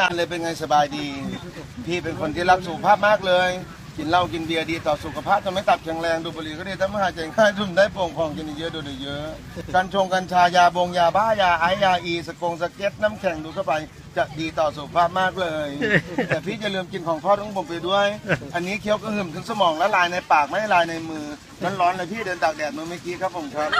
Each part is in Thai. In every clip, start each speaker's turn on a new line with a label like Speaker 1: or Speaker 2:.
Speaker 1: นานเลยเป็นไงสบายดี พี่เป็นคนที่รักสุขภาพมากเลย กินเหล้ากินเบียร์ดีต่อสุขภาพทำให้ตับแข็งแรงดูดบุหรี่ก็ดีทำให้หายใจง่ายดื่มได้โปร่งพองกินเยอะดูดเยอะกัญชงกัญชายาบงยาบ้ายาไอยาอีสกงสเก็ตน้ำแข็งดูเข้าไปจะดีต่อสุขภาพมากเลย แต่พี่จะลืมกินของทอดของผมไปด้วย อันนี้เคี้ยวก็หึมถึงสมองละลายในปากไม่ละลายในมือร้อนๆเลยพี่เดินตากแดดเมื่อเมื่อกี้ครับผมครับ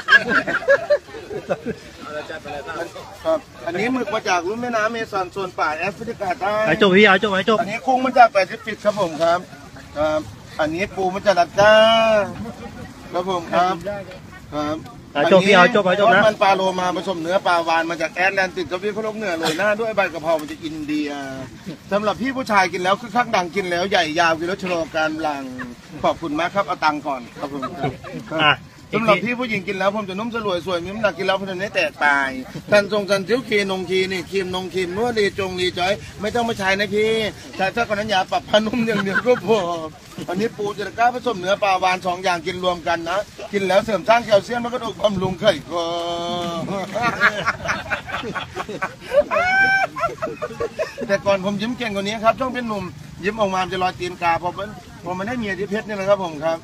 Speaker 1: ครับ อันนี้หมึกมาจากรุ่มแม่น้ำเมซอนโซนป่าแอฟริกาใต้
Speaker 2: ไอ้จบพี่ไอ้จบไอ้จบ
Speaker 1: อันนี้กุ้งมาจากแปซิฟิกครับผมครับ ครับ อันนี้ปูมาจากลัดก้าครับผมครับ ครับ
Speaker 2: ไอ้จบพี่เอาจบไอ้จบ
Speaker 1: ทอด
Speaker 2: นะ
Speaker 1: มันปลาโลมาผสมเนื้อปลาวานมาจากแอตแลนติกกับพี่พะโล้เหนือโรยหน้าด้วยใบกะเพรามาจากอินเดียสำหรับพี่ผู้ชายกินแล้วคือคักดังกินแล้วใหญ่ยาวกินแล้วชะลอการหลังขอบคุณมากครับเอาตังค์ก่อนครับผมครับ
Speaker 2: อะอีก
Speaker 1: สำหรับ
Speaker 2: ที
Speaker 1: พี่ผู้หญิงกินแล้วผมจะนุ่มสลวยสวยมีน้ำหนักกินแล้วผมจะไม่แตกตายทันทรงทันเจียวคีนงคีนี่ครีมนงครีมนวดรีจงรีจอย ไม่ต้องมาใช้นะพี่ใช้ถ้าคนนั้นยาปรับผ้านุ่มอย่างเดียวก็พออันนี้ปูจะกล้าผสมเนื้อปลาวานสองอย่างกินรวมกันนะกินแล้วเสริมสร้างแคลเซียมแล้วก็ดูกบำรุงไข่คอแต่ก่อนผมยิ้มเก่งกว่านี้ครับช่วงเป็นหนุ่มยิ้มออกมามจะลอยตีนกาพอมันพอมันได้เมียที่เพชรนี่แหละครับผมครับ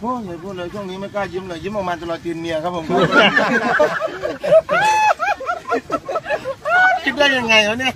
Speaker 1: โอ้ยอย่าพูดเลยช่วงนี้ไม่กล้ายิ้มเลยยิ้มออกมาจะรอยตีนเมียครับผมคิดได้ยังไงวะเนี่ย